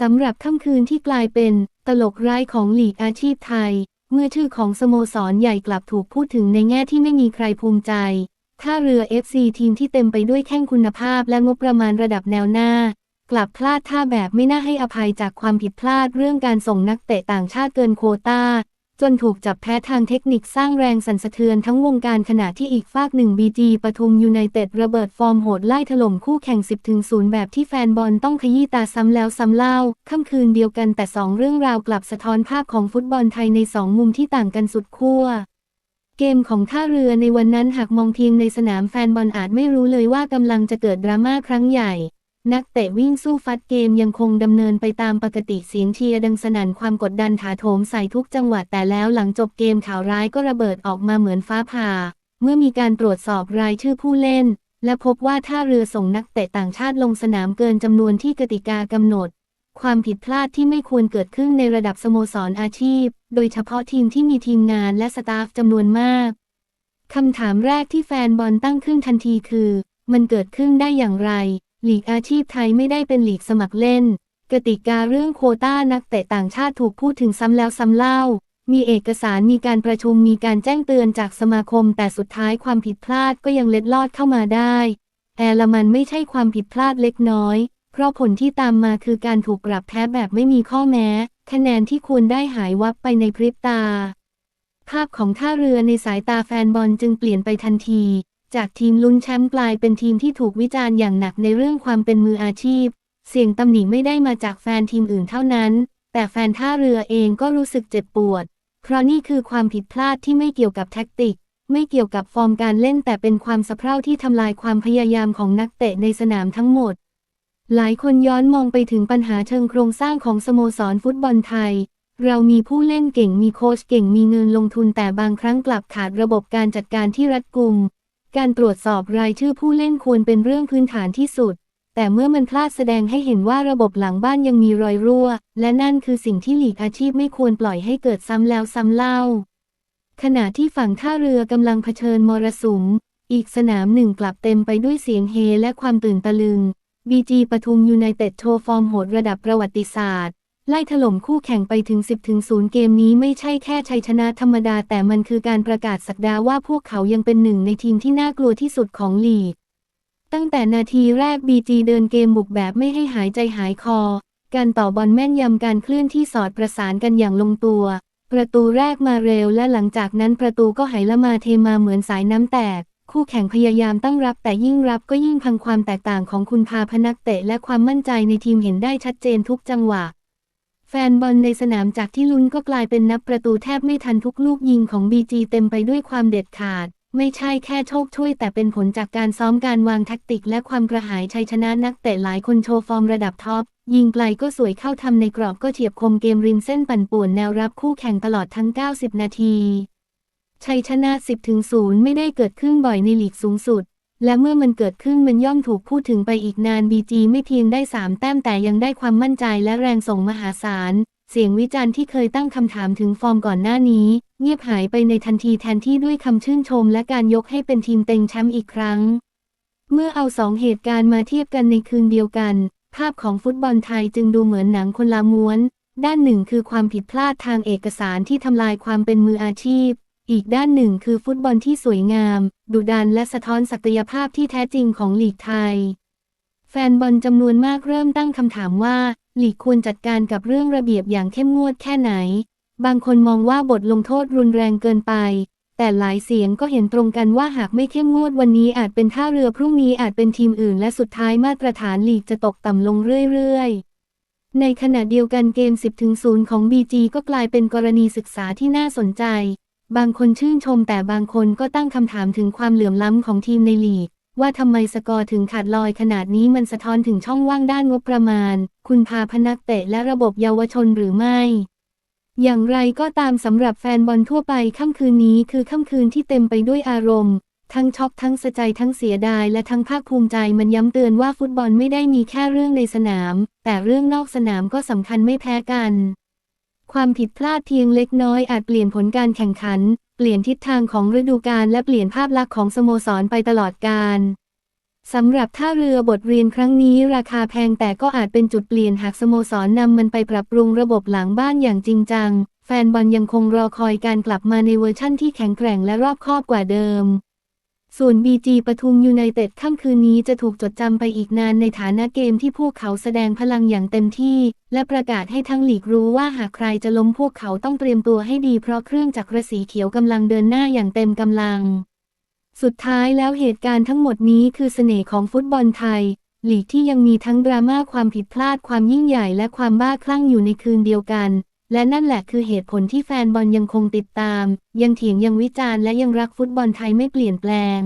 สำหรับค่ำคืนที่กลายเป็นตลกร้ายของหลีกอาชีพไทย เมื่อชื่อของสโมสรใหญ่กลับถูกพูดถึงในแง่ที่ไม่มีใครภูมิใจท่าเรือ FC ทีมที่เต็มไปด้วยแข้งคุณภาพและงบประมาณระดับแนวหน้า กลับพลาดท่าแบบไม่น่าให้อภัยจากความผิดพลาดเรื่องการส่งนักเตะต่างชาติเกินโควตา จนถูกจับแพ้ทางเทคนิคสร้างแรงสั่นสะเทือนทั้งวงการขณะที่อีกฝากหนึ่งบีจีปทุมยูไนเต็ดระเบิดฟอร์มโหดไล่ถล่มคู่แข่ง 10-0แบบที่แฟนบอลต้องขยี้ตาซ้ำแล้วซ้ำเล่า ค่ำคืนเดียวกันแต่สองเรื่องราวกลับสะท้อนภาพของฟุตบอลไทยในสองมุมที่ต่างกันสุดขั้วเกมของท่าเรือในวันนั้นหากมองเพียงในสนามแฟนบอลอาจไม่รู้เลยว่ากำลังจะเกิดดราม่าครั้งใหญ่ นักเตะวิ่งสู้ฟัดเกมยังคงดำเนินไปตามปกติเสียงเชียร์ดังสนั่นความกดดันถาโถมใส่ทุกจังหวะแต่แล้วหลังจบเกมข่าวร้ายก็ระเบิดออกมาเหมือนฟ้าผ่า เมื่อมีการตรวจสอบรายชื่อผู้เล่น และพบว่าท่าเรือส่งนักเตะต่างชาติลงสนามเกินจำนวนที่กติกากำหนด ความผิดพลาดที่ไม่ควรเกิดขึ้นในระดับสโมสรอาชีพ โดยเฉพาะทีมที่มีทีมงานและสตาฟจำนวนมากคำถามแรกที่แฟนบอลตั้งขึ้นทันทีคือ มันเกิดขึ้นได้อย่างไร หลีกอาชีพไทยไม่ได้เป็นหลีกสมัครเล่น กติกาเรื่องโควต้านักเตะต่างชาติถูกพูดถึงซ้ำแล้วซ้ำเล่า มีเอกสารมีการประชุมมีการแจ้งเตือนจากสมาคม แต่สุดท้ายความผิดพลาดก็ยังเล็ดลอดเข้ามาได้แต่ลมันไม่ใช่ความผิดพลาดเล็กน้อย เพราะผลที่ตามมาคือการถูกปรับแพ้แบบไม่มีข้อแม้ คะแนนที่ควรได้หายวับไปในพริบตา ภาพของท่าเรือในสายตาแฟนบอลจึงเปลี่ยนไปทันที จากทีมลุ้นแชมป์กลายเป็นทีมที่ถูกวิจารณ์อย่างหนักในเรื่องความเป็นมืออาชีพ เสียงตำหนิไม่ได้มาจากแฟนทีมอื่นเท่านั้น แต่แฟนท่าเรือเองก็รู้สึกเจ็บปวด เพราะนี่คือความผิดพลาดที่ไม่เกี่ยวกับแท็กติก ไม่เกี่ยวกับฟอร์มการเล่นแต่เป็นความสะเพร่าที่ทำลายความพยายามของนักเตะในสนามทั้งหมด หลายคนย้อนมองไปถึงปัญหาเชิงโครงสร้างของสโมสรฟุตบอลไทยเรามีผู้เล่นเก่งมีโค้ชเก่งมีเงินลงทุนแต่บางครั้งกลับขาดระบบการจัดการที่รัดกุม การตรวจสอบรายชื่อผู้เล่นควรเป็นเรื่องพื้นฐานที่สุด แต่เมื่อมันพลาดแสดงให้เห็นว่าระบบหลังบ้านยังมีรอยรั่ว และนั่นคือสิ่งที่หลีกอาชีพไม่ควรปล่อยให้เกิดซ้ำแล้วซ้ำเล่า ขณะที่ฝั่งท่าเรือกำลังเผชิญมรสุม อีกสนามหนึ่งกลับเต็มไปด้วยเสียงเฮและความตื่นตะลึงบีจีปทุมยูไนเต็ดโชว์ฟอร์มโหดระดับประวัติศาสตร์ ไล่ถล่มคู่แข่งไปถึง 10ถึง0เกมนี้ไม่ใช่แค่ชัยชนะธรรมดา แต่มันคือการประกาศสักดาว่าพวกเขายังเป็นหนึ่งในทีมที่น่ากลัวที่สุดของลีก ตั้งแต่นาทีแรกบีจีเดินเกมบุกแบบไม่ให้หายใจหายคอ การต่อบอลแม่นยำการเคลื่อนที่สอดประสานกันอย่างลงตัว ประตูแรกมาเร็วและหลังจากนั้นประตูก็ไหลละมาเทมาเหมือนสายน้ำแตกคู่แข่งพยายามตั้งรับแต่ยิ่งรับก็ยิ่งพังความแตกต่างของคุณพาพนักเตะและความมั่นใจในทีมเห็นได้ชัดเจนทุกจังหวะ แฟนบอลในสนามจากที่ลุ้นก็กลายเป็นนับประตูแทบไม่ทันทุกลูกยิงของบีจีเต็มไปด้วยความเด็ดขาด ไม่ใช่แค่โชคช่วยแต่เป็นผลจากการซ้อมการวางแท็กติก และความกระหายชัยชนะนักเตะหลายคนโชว์ฟอร์มระดับท็อป ยิงไกลก็สวยเข้าทำในกรอบก็เฉียบคมเกมริมเส้นปั่นป่วนแนวรับคู่แข่งตลอดทั้ง 90 นาที ชัยชนะ 10-0 ไม่ได้เกิดขึ้นบ่อยในลีกสูงสุด และเมื่อมันเกิดขึ้นมันย่อมถูกพูดถึงไปอีกนานบีจีไม่เพียงได้ 3 แต้มแต่ยังได้ความมั่นใจและแรงส่งมหาศาล เสียงวิจารณ์ที่เคยตั้งคำถามถึงฟอร์มก่อนหน้านี้ เงียบหายไปในทันทีแทนที่ด้วยคำชื่นชมและการยกให้เป็นทีมเต็งแชมป์อีกครั้ง เมื่อเอาสองเหตุการณ์มาเทียบกันในคืนเดียวกัน ภาพของฟุตบอลไทยจึงดูเหมือนหนังคนละม้วน ด้านหนึ่งคือความผิดพลาดทางเอกสารที่ทำลายความเป็นมืออาชีพ อีกด้านหนึ่งคือฟุตบอลที่สวยงาม ดุดันและสะท้อนศักยภาพที่แท้จริงของลีกไทย แฟนบอลจำนวนมากเริ่มตั้งคำถามว่าลีกควรจัดการกับเรื่องระเบียบอย่างเข้มงวดแค่ไหน บางคนมองว่าบทลงโทษรุนแรงเกินไป แต่หลายเสียงก็เห็นตรงกันว่าหากไม่เข้มงวดวันนี้อาจเป็นท่าเรือพรุ่งนี้อาจเป็นทีมอื่น และสุดท้ายมาตรฐานลีกจะตกต่ำลงเรื่อยๆในขณะเดียวกันเกม 10-0 ของ BG ก็กลายเป็นกรณีศึกษาที่น่าสนใจ บางคนชื่นชมแต่บางคนก็ตั้งคำถามถึงความเหลื่อมล้ำของทีมในลีก ว่าทำไมสกอร์ถึงขาดลอยขนาดนี้มันสะท้อนถึงช่องว่างด้านงบประมาณ คุณพาพนักเตะและระบบเยาวชนหรือไม่ อย่างไรก็ตามสำหรับแฟนบอลทั่วไปค่ำคืนนี้คือค่ำคืนที่เต็มไปด้วยอารมณ์ ทั้งช็อกทั้งสะใจทั้งเสียดายและทั้งภาคภูมิใจมันย้ำเตือนว่าฟุตบอลไม่ได้มีแค่เรื่องในสนาม แต่เรื่องนอกสนามก็สำคัญไม่แพ้กัน ความผิดพลาดเพียงเล็กน้อยอาจเปลี่ยนผลการแข่งขัน เปลี่ยนทิศทางของฤดูกาลและเปลี่ยนภาพลักษณ์ของสโมสรไปตลอดกาลสำหรับท่าเรือบทเรียนครั้งนี้ราคาแพงแต่ก็อาจเป็นจุดเปลี่ยนหากสโมสรนำมันไปปรับปรุงระบบหลังบ้านอย่างจริงจัง แฟนบอลยังคงรอคอยการกลับมาในเวอร์ชั่นที่แข็งแกร่งและรอบคอบกว่าเดิม ส่วนบีจีปทุมยูไนเต็ดค่ำคืนนี้จะถูกจดจำไปอีกนานในฐานะเกมที่พวกเขาแสดงพลังอย่างเต็มที่ และประกาศให้ทั้งหลีกรู้ว่าหากใครจะล้มพวกเขาต้องเตรียมตัวให้ดีเพราะเครื่องจักรสีเขียวกำลังเดินหน้าอย่างเต็มกำลัง สุดท้ายแล้วเหตุการณ์ทั้งหมดนี้คือเสน่ห์ของฟุตบอลไทยหลีกที่ยังมีทั้งดราม่าความผิดพลาดความยิ่งใหญ่และความบ้าคลั่งอยู่ในคืนเดียวกัน และนั่นแหละคือเหตุผลที่แฟนบอลยังคงติดตาม ยังเถียงยังวิจารณ์และยังรักฟุตบอลไทยไม่เปลี่ยนแปลง